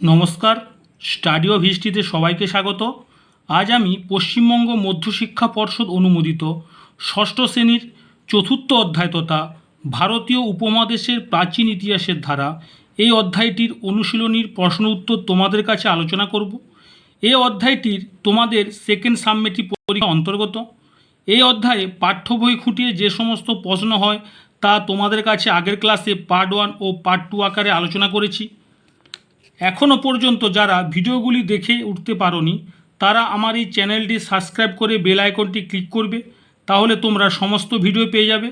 নমস্কার। Study of হিস্ট্রিতে সবাইকে স্বাগত। আজ আমি পশ্চিমবঙ্গ মধ্যশিক্ষা পর্ষদ অনুমোদিত ষষ্ঠ শ্রেণির চতুর্থ অধ্যায় তথা ভারতীয় উপমহাদেশের প্রাচীন ইতিহাসের ধারা এই অধ্যায়টির অনুশীলনীর প্রশ্ন উত্তর তোমাদের কাছে আলোচনা করব। এই অধ্যায়টির তোমাদের সেকেন্ড সাবমেটিভ পরীক্ষা অন্তর্গত। এই অধ্যায়ে পাঠ্য বই খুঁটিয়ে যে সমস্ত প্রশ্ন হয় তা তোমাদের কাছে আগের ক্লাসে পার্ট ওয়ান ও পার্ট টু আকারে আলোচনা করেছি। এখনও পর্যন্ত যারা ভিডিওগুলি দেখে উঠতে পারোনি, তারা আমার এই চ্যানেলটি সাবস্ক্রাইব করে বেল আইকনটি ক্লিক করবে, তাহলে তোমরা সমস্ত ভিডিও পেয়ে যাবে।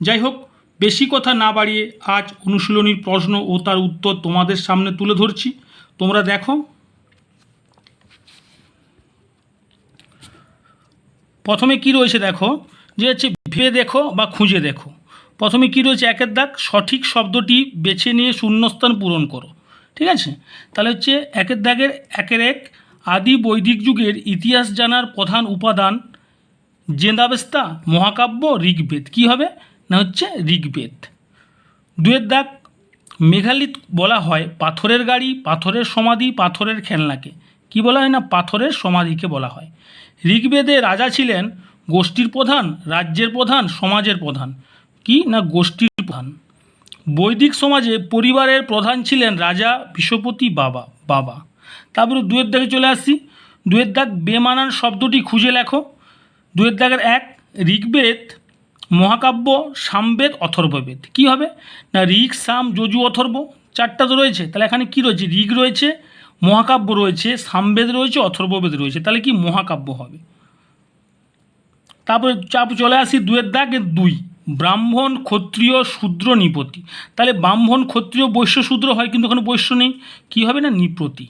যাই হোক, বেশি কথা না বাড়িয়ে আজ অনুশীলনীর প্রশ্ন ও তার উত্তর তোমাদের সামনে তুলে ধরছি। তোমরা দেখো। প্রথমে কি রয়েছে দেখো? যে হচ্ছে ভেবে দেখো বা খুঁজে দেখো। প্রথমে কি রয়েছে একের দাগ? সঠিক শব্দটি বেছে নিয়ে শূন্যস্থান পূরণ করো। ঠিক আছে? তাহলে হচ্ছে একের দাগের একের এক আদি বৈদিক যুগের ইতিহাস জানার প্রধান উপাদান জেন্দাবেস্তা, মহাকাব্য, ঋগ্বেদ। কি হবে? না হচ্ছে ঋগ্বেদ। দুয়ের দাগ মেঘালিত বলা হয় পাথরের গাড়ি, পাথরের সমাধি, পাথরের খেলনাকে। কি বলা হয় না? পাথরের সমাধিকে বলা হয়। ঋগ্বেদে রাজা ছিলেন গোষ্ঠীর প্রধান, রাজ্যের প্রধান, সমাজের প্রধান। কি? না গোষ্ঠীর প্রধান। বৈদিক সমাজে পরিবারের প্রধান ছিলেন রাজা, বিশ্বপতি, বাবা বাবা। তারপরে দুয়ের দাগে চলে আসছি। দুয়ের দাগ বেমানান শব্দটি খুঁজে লেখো। দুয়ের দাগের এক, ঋগ্বেদ, মহাকাব্য, সামবেদ, অথর্ববেদ। কি হবে? না, ঋগ, সাম, যজু, অথর্ব। চারটা তো রয়েছে। তাহলে এখানে কি রয়েছে? ঋগ রয়েছে, মহাকাব্য রয়েছে, সামবেদ রয়েছে, অথর্ববেদ রয়েছে। তাহলে কি মহাকাব্য হবে? তারপরে চাপ চলে আসি দুয়ের দাগ দুই। ব্রাহ্মণ ক্ষত্রিয় শূদ্র নিপতি। তাহলে ব্রাহ্মণ ক্ষত্রিয় বৈশ্য শূদ্র হয় কিন্তু ওখানে বৈশ্য নেই। কী হবে না? নিপতি।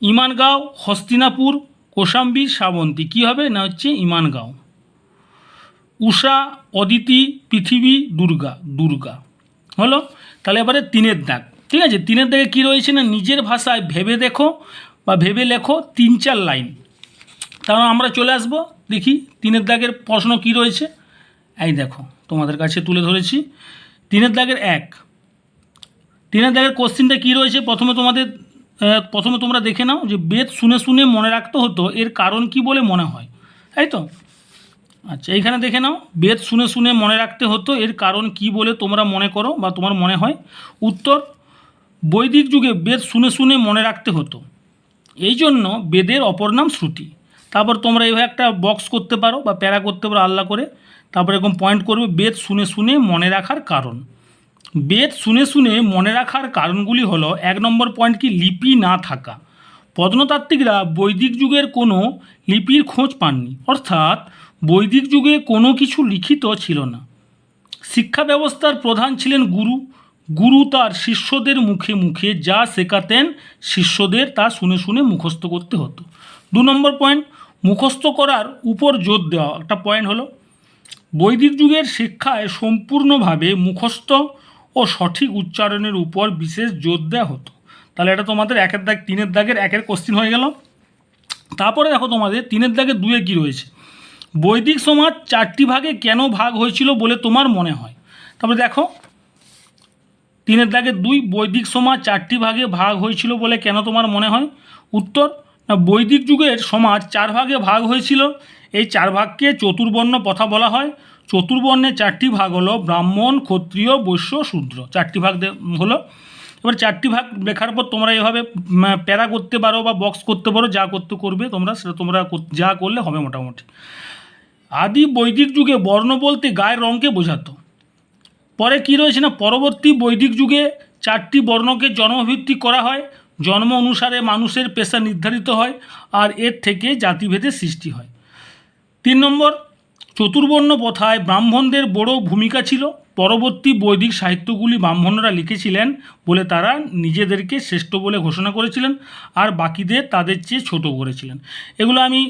ইমানগাঁও, হস্তিনাপুর, কোশাম্বী শ্রাবন্তী কী হবে না হচ্ছে ইমানগাঁও? উষা, অদিতি, পৃথিবী, দুর্গা দুর্গা। হলো? তাহলে এবারে তিনের দাগ। ঠিক আছে? তিনের দাগে কী রয়েছে না? নিজের ভাষায় ভেবে দেখো বা ভেবে লেখো তিন চার লাইন। তাহলে আমরা চলে আসব, দেখি তিনের দাগের প্রশ্ন কী রয়েছে। এই দেখো, তোমাদের কাছে তুলে ধরেছি। তিনের দাগের এক। তিনের দাগের কোশ্চিনটা কী রয়েছে? প্রথমে তোমাদের প্রথমে তোমরা দেখে নাও যে বেদ শুনে শুনে মনে রাখতে হতো, এর কারণ কি বলে মনে হয়। তাই তো? আচ্ছা এইখানে দেখে নাও, বেদ শুনে শুনে মনে রাখতে হতো, এর কারণ কি বলে তোমরা মনে করো বা তোমার মনে হয়। উত্তর, বৈদিক যুগে বেদ শুনে শুনে মনে রাখতে হতো। এই জন্য বেদের অপর নাম শ্রুতি। তারপর তোমরা এইভাবে একটা বক্স করতে পারো বা প্যারা করতে পারো আল্লাহ করে। তারপর এরকম পয়েন্ট করবে, বেদ শুনে শুনে মনে রাখার কারণ। বেদ শুনে শুনে মনে রাখার কারণগুলি হলো, এক নম্বর পয়েন্ট কি লিপি না থাকা। প্রত্নতাত্ত্বিকরা বৈদিক যুগের কোনো লিপির খোঁজ পাননি, অর্থাৎ বৈদিক যুগে কোনো কিছু লিখিত ছিল না। শিক্ষা ব্যবস্থার প্রধান ছিলেন গুরু। গুরু তার শিষ্যদের মুখে মুখে যা শেখাতেন শিষ্যদের তা শুনে শুনে মুখস্থ করতে হতো। দু নম্বর পয়েন্ট মুখস্থ করার উপর জোর দেওয়া। একটা পয়েন্ট হলো বৈদিক যুগের শিক্ষায় সম্পূর্ণভাবে মুখস্থ ও সঠিক উচ্চারণের উপর বিশেষ জোর দেওয়া হতো। তাহলে এটা তোমাদের একের দাগ, তিনের দাগের একের কোশ্চিন হয়ে গেল। তারপরে দেখো তোমাদের তিনের দাগে দুয়ে কী রয়েছে? বৈদিক সমাজ চারটি ভাগে কেন ভাগ হয়েছিল বলে তোমার মনে হয়? তারপরে দেখো, তিনের দাগে দুই, বৈদিক সমাজ চারটি ভাগে ভাগ হয়েছিল বলে কেন তোমার মনে হয়? উত্তর, না বৈদিক যুগের সমাজ চার ভাগে ভাগ হয়েছিল এই চার ভাগকে চতুর্বর্ণ প্রথা বলা হয়। চতুর্বর্ণে চারটি ভাগ হলো ব্রাহ্মণ, ক্ষত্রিয়, বৈশ্য, শূদ্র। চারটি ভাগ হলো। এবার চারটি ভাগ লেখার পর তোমরা এভাবে প্যারা করতে পারো বা বক্স করতে পারো, যা করতে করবে তোমরা, সেটা তোমরা যা করলে হবে মোটামুটি। আদি বৈদিক যুগে বর্ণ বলতে গায়ের রঙকে বোঝাতো। পরে কী রয়েছে না, পরবর্তী বৈদিক যুগে চারটি বর্ণকে জন্মভিত্তিক করা হয়। জন্ম অনুসারে মানুষের পেশা নির্ধারিত হয় আর এর থেকে জাতিভেদের সৃষ্টি হয়। তিন নম্বর, চতুর্বর্ণ প্রথায় ব্রাহ্মণদের বড় ভূমিকা ছিল। পরবর্তী বৈদিক সাহিত্যগুলি ব্রাহ্মণরা লিখেছিলেন বলে তারা নিজেদেরকে শ্রেষ্ঠ বলে ঘোষণা করেছিলেন আর বাকিদের তাদের চেয়ে ছোট করেছিলেন। এগুলো আমি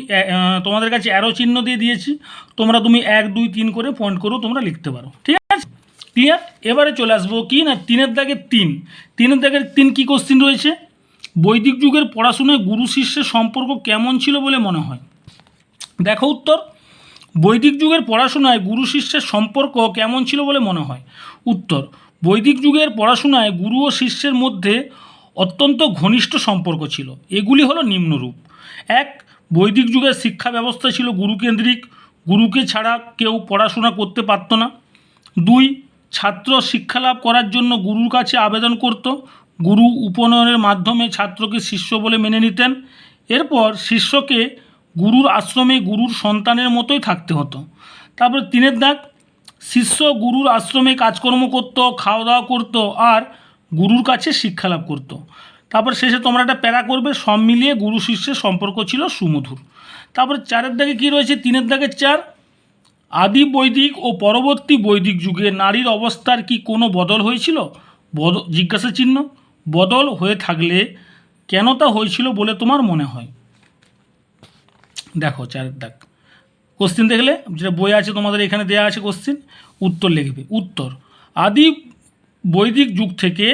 তোমাদের কাছে অ্যারো চিহ্ন দিয়ে দিয়েছি। তোমরা তুমি এক, দুই, তিন করে পয়েন্ট করেও তোমরা লিখতে পারো। ঠিক আছে? ক্লিয়ার এবারে চলে আসব কি না? তিনের দাগের তিন। তিনের দাগের তিন কী কোশ্চিন রয়েছে? বৈদিক যুগের পড়াশুনায় গুরু শিষ্যের সম্পর্ক কেমন ছিল বলে মনে হয়? দেখো উত্তর। বৈদিক যুগের পড়াশোনায় গুরু শিষ্যের সম্পর্ক কেমন ছিল বলে মনে হয়? উত্তর, বৈদিক যুগের পড়াশোনায় গুরু ও শিষ্যের মধ্যে অত্যন্ত ঘনিষ্ঠ সম্পর্ক ছিল। এগুলি হলো নিম্নরূপ। এক, বৈদিক যুগের শিক্ষা ব্যবস্থা ছিল গুরুকেন্দ্রিক। গুরুকে ছাড়া কেউ পড়াশোনা করতে পারত না। দুই, ছাত্র শিক্ষালাভ করার জন্য গুরুর কাছে আবেদন করত। গুরু উপনয়নের মাধ্যমে ছাত্রকে শিষ্য বলে মেনে নিতেন। এরপর শিষ্যকে গুরুর আশ্রমে গুরুর সন্তানের মতোই থাকতে হতো। তারপর তিনের দাগ, শিষ্য গুরুর আশ্রমে কাজকর্ম করত খাওয়া দাওয়া করতো আর গুরুর কাছে শিক্ষালাভ করত। তারপর শেষে তোমরা একটা প্যারা করবে, সব মিলিয়ে গুরু শিষ্যের সম্পর্ক ছিল সুমধুর। তারপর চারের দাগে কী রয়েছে? তিনের দাগের চার, আদি বৈদিক ও পরবর্তী বৈদিক যুগে নারীর অবস্থার কি কোনো বদল হয়েছিল? বদ জিজ্ঞাসা চিহ্ন বদল হয়ে থাকলে কেন তা হয়েছিল বলে তোমার মনে হয়? দেখো, চার দাগ কোশ্চিন দেখলে, যেটা বই আছে তোমাদের এখানে দেওয়া আছে কোশ্চিন উত্তর লিখবে। উত্তর, আদি বৈদিক যুগ থেকে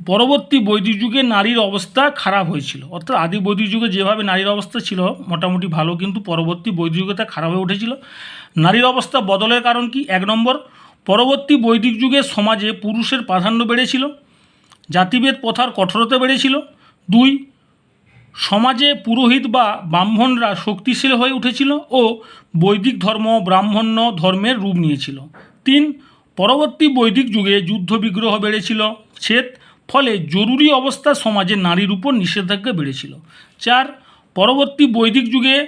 পরবর্তী বৈদিক যুগে নারীর অবস্থা খারাপ হয়েছিল। অর্থাৎ আদি বৈদিক যুগে যেভাবে নারীর অবস্থা ছিল, মোটামুটি ভালো, কিন্তু পরবর্তী বৈদিক যুগে তা খারাপ হয়ে উঠেছিল। নারীর অবস্থা বদলের কারণ কি? এক নম্বর, পরবর্তী বৈদিক যুগে সমাজে পুরুষের প্রাধান্য বেড়েছিল, জাতিভেদ প্রথার কঠোরতা বেড়েছিল। দুই সমাজে পুরোহিত বা ব্রাহ্মণরা শক্তিশীল হয়ে উঠেছিল ও বৈদিক ধর্ম ব্রাহ্মণ্য ধর্মের রূপ নিয়েছিল। তিন, পরবর্তী বৈদিক যুগে যুদ্ধ বিগ্রহ বেড়েছিল। ছেদ, ফলে জরুরি অবস্থা সমাজে নারীর উপর নিষেধাজ্ঞা বেড়েছিল। চার, পরবর্তী বৈদিক যুগে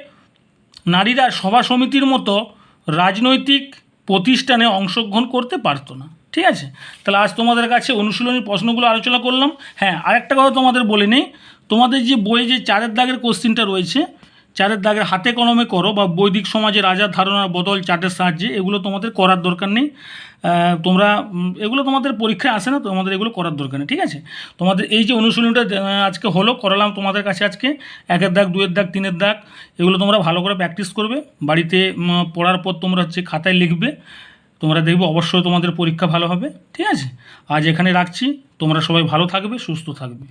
নারীরা সভা সমিতির মতো রাজনৈতিক প্রতিষ্ঠানে অংশগ্রহণ করতে পারতো না। ঠিক আছে? তাহলে আজ তোমাদের কাছে অনুশীলনী প্রশ্নগুলো আলোচনা করলাম। হ্যাঁ আরেকটা কথা তোমাদের বলে নেই। তোমাদের যে বইয়ে যে চারের দাগের কোশ্চিনটা রয়েছে চারের দাগের হাতে কলমে করো বা বৈদিক সমাজে রাজার ধারণার বদল চার্টের সাহায্যে, এগুলো তোমাদের করার দরকার নেই। তোমরা এগুলো তোমাদের পরীক্ষায় আসে না, তোমাদের এগুলো করার দরকার নেই, ঠিক আছে? তোমাদের এই যে অনুশীলনটা আজকে হলো, করালাম তোমাদের কাছে আজকে। একের দাগ দুয়ের দাগ, তিনের দাগ, এগুলো তোমরা ভালো করে প্র্যাকটিস করবে। বাড়িতে পড়ার পর তোমরা হচ্ছে খাতায় লিখবে। তোমরা দেখবে অবশ্যই তোমাদের পরীক্ষা ভালো হবে, ঠিক আছে? আজ এখানে রাখছি। তোমরা সবাই ভালো থাকবে, সুস্থ থাকবে।